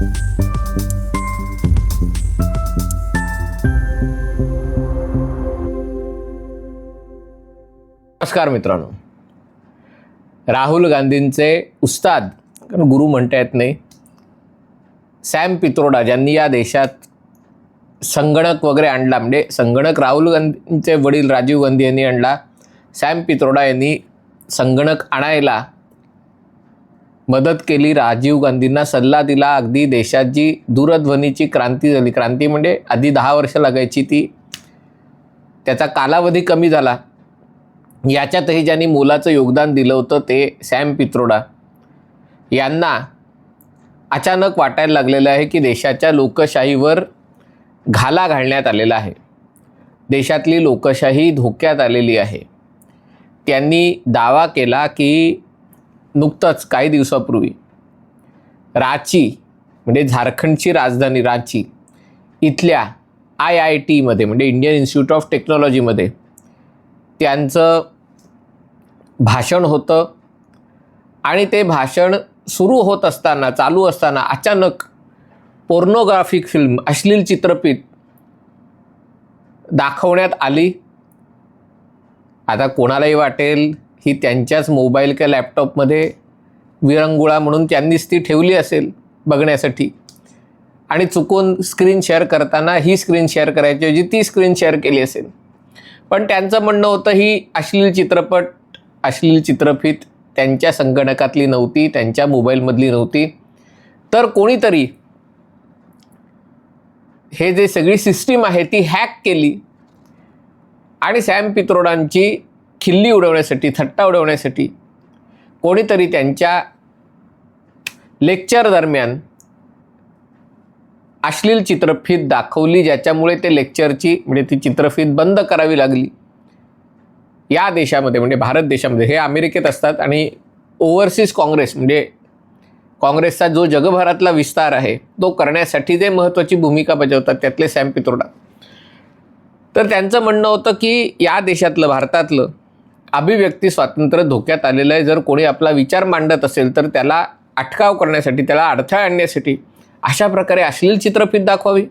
नमस्कार मित्रांनो. राहुल गांधींचे उस्ताद कारण गुरु म्हणता येत नाही. सॅम पित्रोडा ज्यांनी या देशात संगणक वगैरे आणला म्हणजे संगणक राहुल गांधींचे वडील राजीव गांधी यांनी आणला सॅम पित्रोडा यांनी संगणक आणायला मदत केली राजीव गांधींना सल्ला दिला अगदी देशात जी दूरध्वनीची क्रांती झाली. क्रांती म्हणजे आधी दहा वर्ष लागायची ती. त्याचा कालावधी कमी झाला. याच्यातही ज्यांनी मोलाचं योगदान दिलं होतं ते सॅम पित्रोडा. यांना अचानक वाटायला लागलेलं आहे की देशाच्या लोकशाहीवर घाला घालण्यात आलेला आहे. देशातली लोकशाही धोक्यात आलेली आहे. त्यांनी दावा केला की नुकतंच काही दिवसापूर्वी रांची म्हणजे झारखंडची राजधानी रांची इथल्या आय आय टीमध्ये म्हणजे इंडियन इन्स्टिट्यूट ऑफ टेक्नॉलॉजीमध्ये त्यांचं भाषण होतं. आणि ते भाषण सुरू होत असताना चालू असताना अचानक पोर्नोग्राफिक फिल्म अश्लील चित्रपट दाखवण्यात आली. आता कोणालाही वाटेल ही त्यांच्याच मोबाईल किंवा लॅपटॉपमध्ये विरंगुळा म्हणून त्यांनीच ती ठेवली असेल बघण्यासाठी. आणि चुकून स्क्रीन शेअर करताना ही स्क्रीन शेअर करायची ऐवजी ती स्क्रीन शेअर केली असेल. पण त्यांचं म्हणणं होतं ही अश्लील चित्रपट अश्लील चित्रफित त्यांच्या संगणकातली नव्हती त्यांच्या मोबाईलमधली नव्हती. तर कोणीतरी हे जे सगळी सिस्टीम आहे ती हॅक केली. आणि सॅम पित्रोडांची खिल्ली उडवण्यासाठी थट्टा उडवण्यासाठी कोणीतरी त्यांच्या लेक्चर दरम्यान अश्लील चित्रफीत दाखवली ज्याच्यामुळे ते लेक्चरची म्हणजे ती चित्रफीत बंद करावी लागली. या देशामध्ये म्हणजे भारत देशामध्ये हे अमेरिकेत असतात आणि ओव्हरसीज काँग्रेस म्हणजे काँग्रेसचा जो जगभरातला विस्तार आहे तो करण्यासाठी जे महत्त्वाची भूमिका बजावतात त्यातले सॅम पित्रोडा तर त्यांचं म्हणणं होतं की या देशातलं भारतातलं अभिव्यक्ती स्वातंत्र्य धोक्यात आलेलं आहे. जर कोणी आपला विचार मांडत असेल तर त्याला अटकाव करण्यासाठी त्याला अडथळा आणण्यासाठी अशा प्रकारे अश्लील चित्रफित दाखवावी.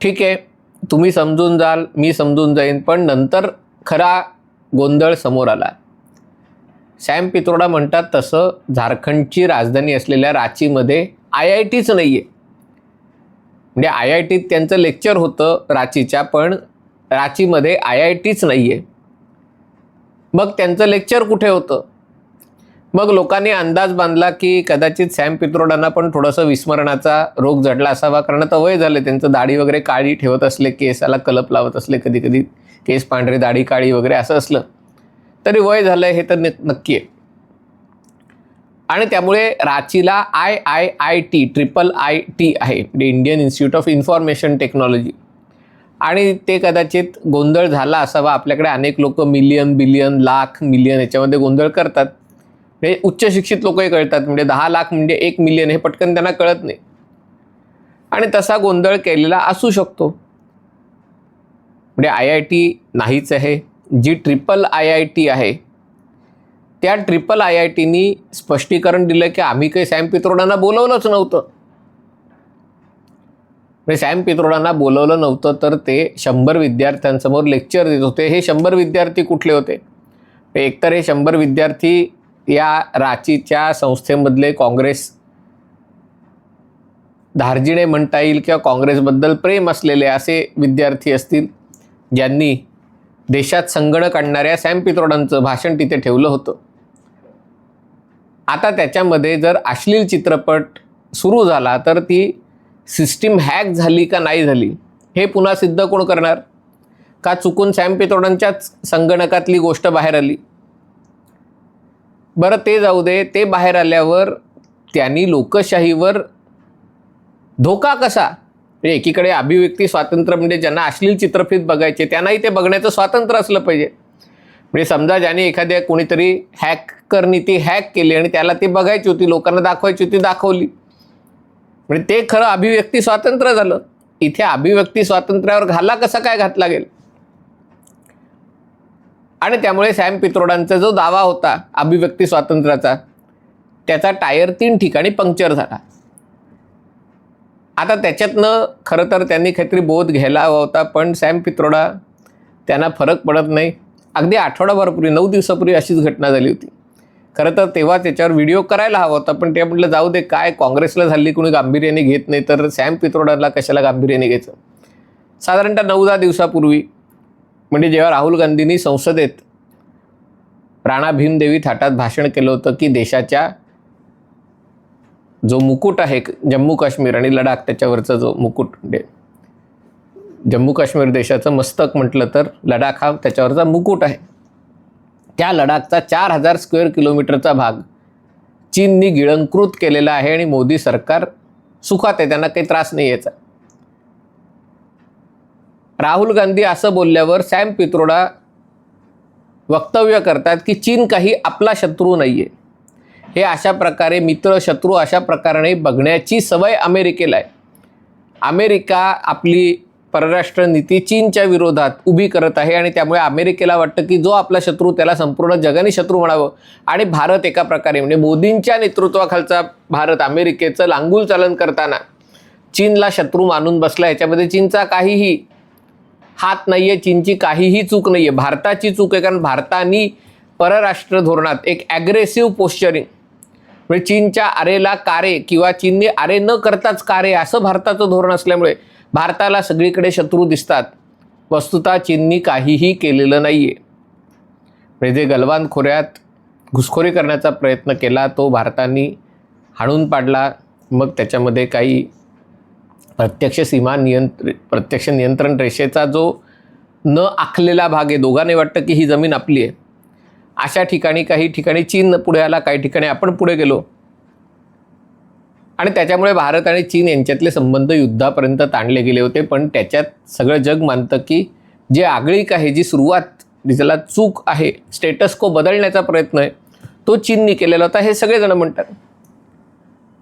ठीक आहे तुम्ही समजून जाल मी समजून जाईन पण नंतर खरा गोंधळ समोर आला. सॅम पित्रोडा म्हणतात तसं झारखंडची राजधानी असलेल्या रांचीमध्ये आय आय टीच नाही आहे म्हणजे आय आय टीत त्यांचं लेक्चर होतं रांचीच्या पण रांचीमध्ये आय आय टीच नाही आहे मग त्यांचं लेक्चर कुठे होतं? मग लोकांनी अंदाज बांधला की कदाचित सॅम पित्रोडांना पण थोडंसं विस्मरणाचा रोग जडला असावा कारण आता वय झाले त्यांचं दाढी वगैरे काळी ठेवत असले केसाला कलप लावत असले कधी कधी केस पांढरे दाढी काळी वगैरे असं असलं तरी वय झालं हे तर नक्की आहे. आणि त्यामुळे रांचीला I I I T triple I T आहे म्हणजे Indian institute of information technology. आणि ते कदाचित गोंधळ झाला असावा. आपल्याकडे अनेक लोक मिलियन बिलियन लाख मिलियन याच्यामध्ये गोंधळ करतात. म्हणजे उच्च शिक्षित लोकही कळतात. म्हणजे दहा लाख म्हणजे एक मिलियन हे पटकन त्यांना कळत नाही. आणि तसा गोंधळ केलेला असू शकतो. म्हणजे आय आय टी नाहीच आहे. जी ट्रिपल आय आय टी आहे त्या ट्रिपल आय आय टीनी स्पष्टीकरण दिलं की आम्ही काही सॅम पित्रोडांना बोलवलंच नव्हतं. म्हणजे सॅम पित्रोडांना बोलवलं नव्हतं तर ते शंभर विद्यार्थ्यांसमोर लेक्चर देत होते. हे शंभर विद्यार्थी कुठले होते? एकतर हे शंभर विद्यार्थी या रांचीच्या संस्थेमधले काँग्रेस धार्जिणे म्हणता येईल किंवा काँग्रेसबद्दल प्रेम असलेले असे विद्यार्थी असतील ज्यांनी देशात संगणक आणणाऱ्या सॅम पित्रोडांचं भाषण तिथे ठेवलं होतं. आता त्याच्यामध्ये जर अश्लील चित्रपट सुरू झाला तर ती सिस्टीम हॅक झाली का नाही झाली हे पुन्हा सिद्ध कोण करणार? का चुकून सॅम पित्रोडांच्याच संगणकातली गोष्ट बाहेर आली? बरं ते जाऊ दे. ते बाहेर आल्यावर त्यांनी लोकशाहीवर धोका कसा? म्हणजे एकीकडे अभिव्यक्ती स्वातंत्र्य म्हणजे ज्यांना अश्लील चित्रफित बघायचे त्यांनाही ते बघण्याचं स्वातंत्र्य असलं पाहिजे. म्हणजे समजा ज्याने एखाद्या कोणीतरी हॅकरनी ती हॅक केली आणि त्याला ती बघायची होती लोकांना दाखवायची होती दाखवली. म्हणजे ते खरं अभिव्यक्ती स्वातंत्र्य झालं. इथे अभिव्यक्ती स्वातंत्र्यावर घाला कसा काय घातला गेला आणि त्यामुळे सॅम पित्रोडांचा जो दावा होता अभिव्यक्ती स्वातंत्र्याचा त्याचा टायर तीन ठिकाणी पंक्चर झाला. आता त्याच्यातनं खरं तर त्यांनी काहीतरी बोध घ्यायला हवा होता पण सॅम पित्रोडा त्यांना फरक पडत नाही. अगदी आठवडाभरपूर्वी नऊ दिवसापूर्वी अशीच घटना झाली होती. खरं तर तेव्हा त्याच्यावर व्हिडिओ करायला हवा होता. पण ते म्हटलं जाऊ दे काय काँग्रेसला झाली कोणी गांभीर्याने घेत नाही तर सॅम पित्रोडाला कशाला गांभीर्याने घ्यायचं? साधारणतः नऊ दहा दिवसापूर्वी म्हणजे जेव्हा राहुल गांधींनी संसदेत राणा भीमदेवी थाटात भाषण केलं होतं की देशाच्या जो मुकुट आहे जम्मू काश्मीर आणि लडाख त्याच्यावरचा जो मुकुट म्हणजे जम्मू काश्मीर देशाचं मस्तक म्हटलं तर लडाख हा त्याच्यावरचा मुकुट आहे. त्या लडाखचा चार हजार स्क्वेअर किलोमीटरचा भाग चीननी गिळंकृत केलेला आहे आणि मोदी सरकार सुखात आहे त्यांना काही त्रास नाही यायचा राहुल गांधी असं बोलल्यावर सॅम पित्रोडा वक्तव्य करतात की चीन काही आपला शत्रू नाही आहे हे अशा प्रकारे मित्र शत्रू अशा प्रकारे बघण्याची सवय अमेरिकेला आहे. अमेरिका आपली परराष्ट्र नीती चीनच्या विरोधात उभी करत आहे आणि त्यामुळे अमेरिकेला वाटतं की जो आपला शत्रू त्याला संपूर्ण जगाने शत्रू म्हणावं. आणि भारत एका प्रकारे म्हणजे मोदींच्या नेतृत्वाखालचा भारत अमेरिकेचं लांगूल चालन करताना चीनला शत्रू मानून बसला. याच्यामध्ये चीनचा काहीही हात नाही आहे चीनची काहीही चूक नाही आहे भारताची चूक आहे कारण भारताने परराष्ट्र धोरणात एक ॲग्रेसिव्ह पोश्चरिंग म्हणजे चीनच्या आरेला कारे किंवा चीनने आरे न करताच कारे असं भारताचं धोरण असल्यामुळे भारताला सगळीकडे शत्रू दिसतात. वस्तुता चीननी काहीही केलेलं नाही आहे म्हणजे जे गलवान खोऱ्यात घुसखोरी करण्याचा प्रयत्न केला तो भारताने हाणून पाडला. मग त्याच्यामध्ये काही प्रत्यक्ष सीमा नियंत्र प्रत्यक्ष नियंत्रण रेषेचा जो न आखलेला भाग आहे दोघांनी वाटतं की ही जमीन आपली आहे. अशा ठिकाणी काही ठिकाणी चीन पुढे आला काही ठिकाणी आपण पुढे गेलो. आणि त्याच्यामुळे भारत आणि चीन यांच्यातले संबंध युद्धापर्यंत ताणले गेले होते. पण त्याच्यात सगळं जग मानतं की जे आगळीक आहे जी सुरुवात ज्याला चूक आहे स्टेटस को बदलण्याचा प्रयत्न आहे तो चीननी केलेला होता हे सगळेजण म्हणतात.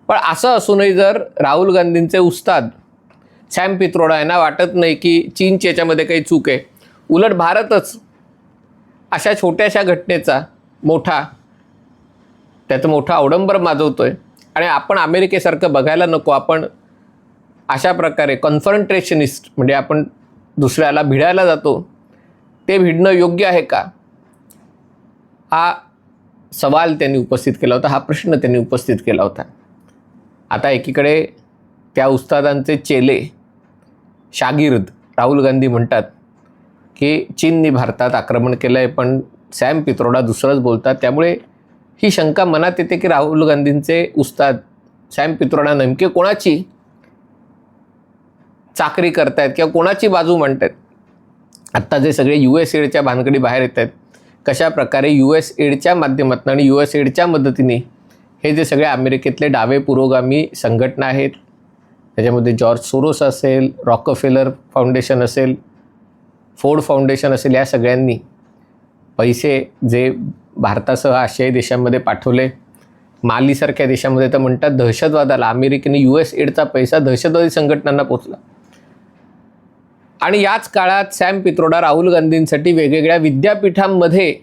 पण असं असूनही जर राहुल गांधींचे उस्ताद सॅम पित्रोडा यांना वाटत नाही की चीनची याच्यामध्ये काही चूक आहे. उलट भारतच अशा छोट्याशा घटनेचा मोठा त्याचं मोठा अवडंबर आहे आणि आपण अमेरिकेसारखं बघायला नको आपण अशा प्रकारे कन्फरंट्रेशनिस्ट म्हणजे आपण दुसऱ्याला भिडायला जातो ते भिडणं योग्य आहे का? हा सवाल त्यांनी उपस्थित केला होता हा प्रश्न त्यांनी उपस्थित केला होता. आता एकीकडे त्या उस्तादांचे चेले शागिर्द राहुल गांधी म्हणतात की चीननी भारतात आक्रमण केलं आहे पण सॅम पित्रोडा दुसरंच बोलतात. त्यामुळे ही शंका मनात येते की राहुल गांधींचे उस्ताद सॅम पित्रोडा नेमके कोणाची चाकरी करतायत किंवा कोणाची बाजू म्हणतात आत्ता जे सगळे यू एस एडच्या भानगडी बाहेर येत आहेत कशा प्रकारे यू एस एडच्या माध्यमातून आणि यू एस एडच्या मदतीने हे जे सगळे अमेरिकेतले डावे पुरोगामी संघटना आहेत त्याच्यामध्ये जॉर्ज सोरोस असेल रॉकफेलर फाउंडेशन असेल फोर्ड फाउंडेशन असेल या सगळ्यांनी पैसे जे भारतासह आशियाई देशांमध्ये पाठवले. मालीसारख्या देशामध्ये तर म्हणतात दहशतवादाला. अमेरिकेने यू एस एडचा पैसा दहशतवादी संघटनांना पोचला आणि याच काळात सॅम पित्रोडा राहुल गांधींसाठी वेगवेगळ्या विद्यापीठांमध्ये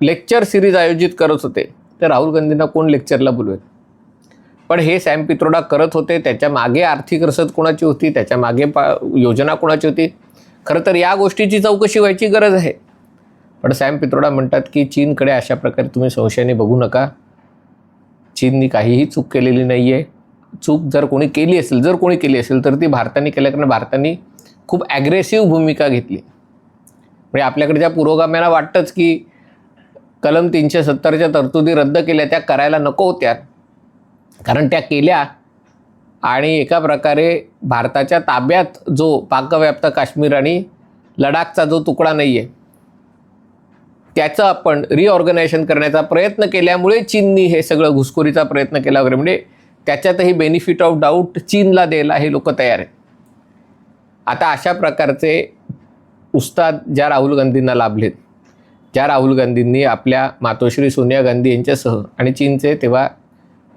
लेक्चर सिरीज आयोजित करत होते. तर राहुल गांधींना कोण लेक्चरला बोलवेल? पण हे सॅम पित्रोडा करत होते. त्याच्यामागे आर्थिक रसद कोणाची होती? त्याच्यामागे पा योजना कोणाची होती? खरं तर या गोष्टीची चौकशी व्हायची गरज आहे. पण सॅम पित्रोडा म्हणतात की चीनकडे अशा प्रकारे तुम्ही संशयाने बघू नका. चीननी काहीही चूक केलेली नाही आहे चूक जर कोणी केली असेल जर कोणी केली असेल तर ती भारताने केल्या कारण भारताने खूप ॲग्रेसिव्ह भूमिका घेतली. म्हणजे आपल्याकडच्या पुरोगाम्यांना वाटतंच की कलम तीनशे सत्तरच्या तरतुदी रद्द केल्या त्या करायला नको होत्या. कारण त्या केल्या आणि एका प्रकारे भारताच्या ताब्यात जो पाकव्याप्त काश्मीर आणि लडाखचा जो तुकडा नाही आहे त्याचं आपण रिऑर्गनायझेशन करण्याचा प्रयत्न केल्यामुळे चीननी हे सगळं घुसखोरीचा प्रयत्न केला वगैरे. म्हणजे त्याच्यातही बेनिफिट ऑफ डाऊट चीनला द्यायला हे लोक तयार आहेत. आता अशा प्रकारचे उस्ताद ज्या राहुल गांधींना लाभलेत ज्या राहुल गांधींनी आपल्या मातोश्री सोनिया गांधी यांच्यासह आणि चीनचे तेव्हा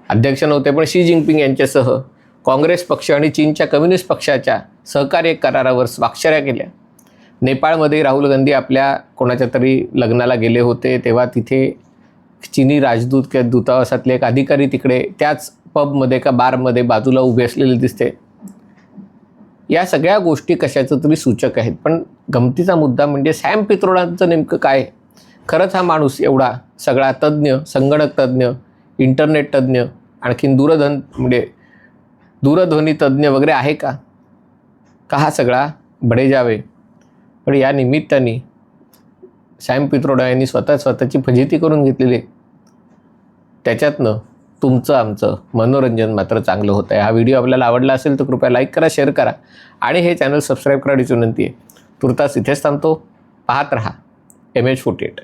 अध्यक्ष नव्हते पण शी जिनपिंग यांच्यासह काँग्रेस पक्ष आणि चीनच्या कम्युनिस्ट पक्षाच्या सहकार्य करारावर स्वाक्षऱ्या केल्या. नेपाळमध्ये राहुल गांधी आपल्या कोणाच्या तरी लग्नाला गेले होते तेव्हा तिथे चिनी राजदूत किंवा दूतावासातले एक अधिकारी तिकडे त्याच पबमध्ये का बारमध्ये बाजूला उभे असलेले दिसते. या सगळ्या गोष्टी कशाचं तरी सूचक आहेत. पण गमतीचा मुद्दा म्हणजे सॅम पित्रोडांचं नेमकं काय? खरंच हा माणूस एवढा सगळा तज्ज्ञ संगणक तज्ज्ञ इंटरनेट तज्ज्ञ आणखीन दूरधन म्हणजे दूरध्वनी तज्ज्ञ वगैरे आहे का? का हा सगळा बडेजावे पण या निमित्ताने सॅम पित्रोडा यांनी स्वतः स्वतःची फजिती करून घेतलेली आहे. त्याच्यातनं तुमचं आमचं मनोरंजन मात्र चांगलं होतं आहे हा व्हिडिओ आपल्याला आवडला असेल तर कृपया लाईक करा शेअर करा आणि हे चॅनल सबस्क्राईब करण्याची विनंती आहे. तुर्तास इथेच थांबतो. पाहत रहा. M H forty eight.